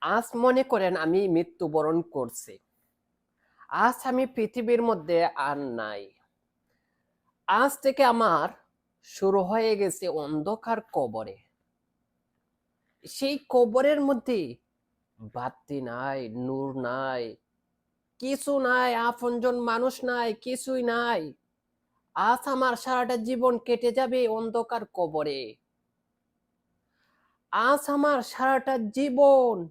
আজ মনে করেন আমি মৃত্যুবরণ করছি। আজ আমি পৃথিবীর মধ্যে আর নাই। আজ থেকে আমার শুরু হয়ে গেছে অন্ধকার কবরে। সেই কবরের মধ্যে বাতি নাই, নূর নাই, কিছু নাই, আপনজন মানুষ নাই, কিছুই নাই। আজ আমার সারাটা জীবন কেটে যাবে অন্ধকার কবরে। আজ আমার সারাটা জীবন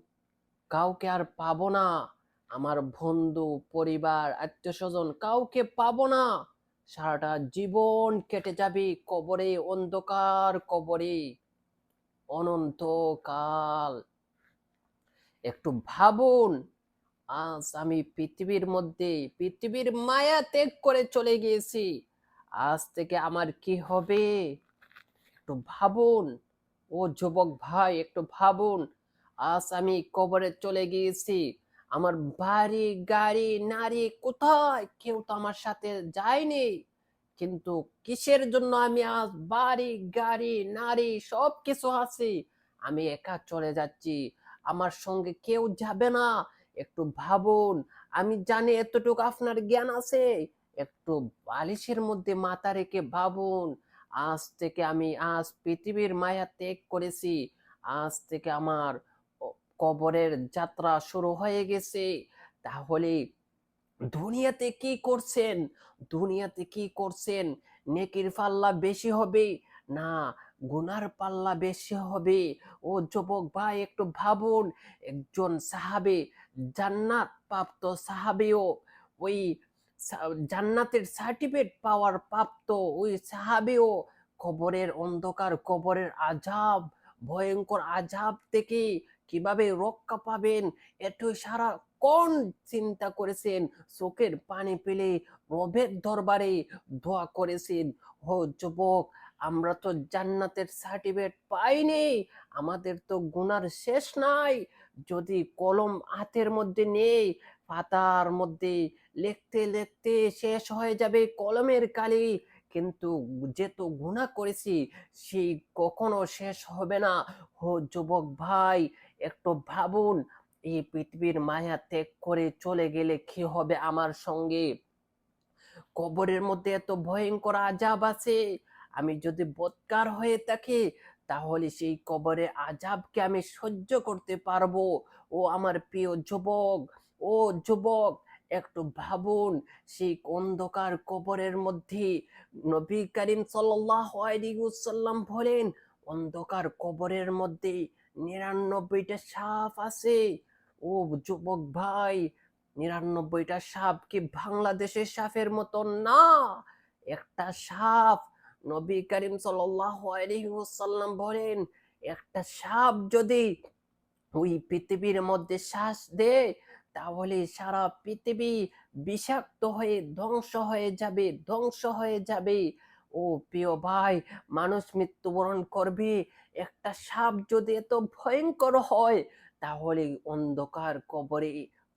কাউকে আর পাবো না। আমার বন্ধু, পরিবার আত্মীয় স্বজন কাউকে পাবো না। সারাটা জীবন কেটে যাবে কবরে অন্ধকার কবরে। অনন্তকাল। একটু ভাবুন, আজ আমি পৃথিবীর মধ্যে, পৃথিবীর মায়া ত্যাগ করে চলে গিয়েছি। আজ থেকে আমার কি হবে? একটু ভাবুন। ও যুবক ভাই, একটু ভাবুন। আজ আমি কবরে চলে গিয়েছি। আমার বাড়ি, গাড়ি, নারী কোথায়? কেউ তো আমার সাথে যায়নি। কিন্তু কিসের জন্য আমি আজ বাড়ি, গাড়ি, নারী সব কিছু আছে? আমি একা চলে যাচ্ছি। আমার সঙ্গে কেউ যাবে না। একটু ভাবুন, আমি জানি এতটুকু আপনার জ্ঞান আছে। একটু বালিশের মধ্যে মাথা রেখে ভাবুন, আজ থেকে আমি আজ পৃথিবীর মায়া ত্যাগ করেছি। আজ থেকে আমার কবরের যাত্রা শুরু হয়ে গেছে। তাহলে দুনিয়াতে কি করছেন? দুনিয়াতে কি করছেন? নেকির পাল্লা বেশি হবে? না, গুনার পাল্লা বেশি হবে? ও যুবক ভাই, একটু ভাবুন, একজন সাহাবে, জান্নাত প্রাপ্ত সাহাবেও ওই জান্নাতের সার্টিফিকেট পাওয়ার প্রাপ্ত ওই সাহাবেও কবরের অন্ধকার, কবরের আজাব ভয়ঙ্কর আজাব থেকে কীভাবে রক্ষা পাবেন? এটুই সারা কোন চিন্তা করেছেন? চোখের পানি পেলে রবের দরবারে দোয়া করেছেন। ও যুবক, আমরা তো জান্নাতের সার্টিফিকেট পাইনি। আমাদের তো গুনার শেষ নাই। যদি কলম হাতের মধ্যে নেই, পাতার মধ্যে লিখতে লিখতে শেষ হয়ে যাবে কলমের কালি। কিন্তু যেহেতু গুণা করেছি সেই কখনো শেষ হবে না। ও যুবক ভাই, একটু ভাবুন, এই পৃথিবীর মায়া ত্যাগ করে চলে গেলে কি হবে আমার সঙ্গে? কবরের মধ্যে এত ভয়ঙ্কর আজাব আছে। আমি যদি বৎকার হয়ে থাকি, তাহলে সেই কবরে আজাবকে আমি সহ্য করতে পারব। ও আমার প্রিয় যুবক, ও যুবক একটু ভাবুন, সেই অন্ধকার কবরের মধ্যে নবী করিম সাল্লাম বলেন, অন্ধকার কবরের মধ্যে নিরানব্বইটা সাপ আছে। ও যুবক ভাই, নিরানব্বইটা সাপ কি বাংলাদেশের সাপের মতো না? একটা সাপ, নবী করিম সাল্লাম বলেন, একটা সাপ যদি ওই পৃথিবীর মধ্যে শ্বাস দেয় তাহলে সারা পৃথিবী বিষাক্ত হয়ে ধ্বংস হয়ে যাবে, ধ্বংস হয়ে যাবে। ও প্রিয় ভাই, মানুষ মৃত্যুবরণ করবে। একটা সাপ যদি এত ভয়ঙ্কর হয়, তাহলে অন্ধকার কবরে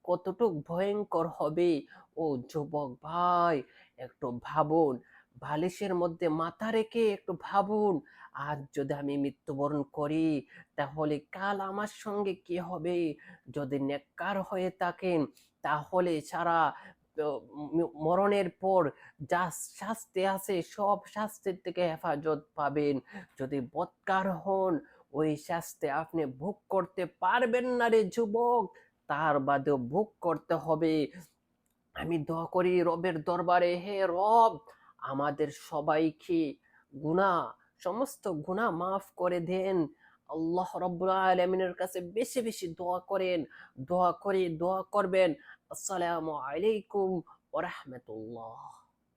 কতটুক ভয়ঙ্কর হবে? ও যুবক ভাই, একটু ভাবুন বালিশের মধ্যে মাথা রেখে একটু ভাবুন, আজ যদি আমি মৃত্যুবরণ করি, তাহলে কাল আমার সঙ্গে কি হবে? যদি নেককার হয়ে থাকেন, তাহলে সারা মরণের পর যা শাস্তি আছে, সব শাস্তির থেকে হেফাজত পাবেন। যদি বৎকার হন, ওই শাস্তি আপনি ভোগ করতে পারবেন না রে যুবক। তার বাদেও ভোগ করতে হবে। আমি দোয়া করি রবের দরবারে, হে রব আমাদের সবাইকে গুণা সমস্ত গুণা মাফ করে দেন। আল্লাহ রব্বুল আলমিনের কাছে বেশি বেশি দোয়া করেন। দোয়া করে, দোয়া করবেন। আসসালামু আলাইকুম ওরহমতুল্লাহ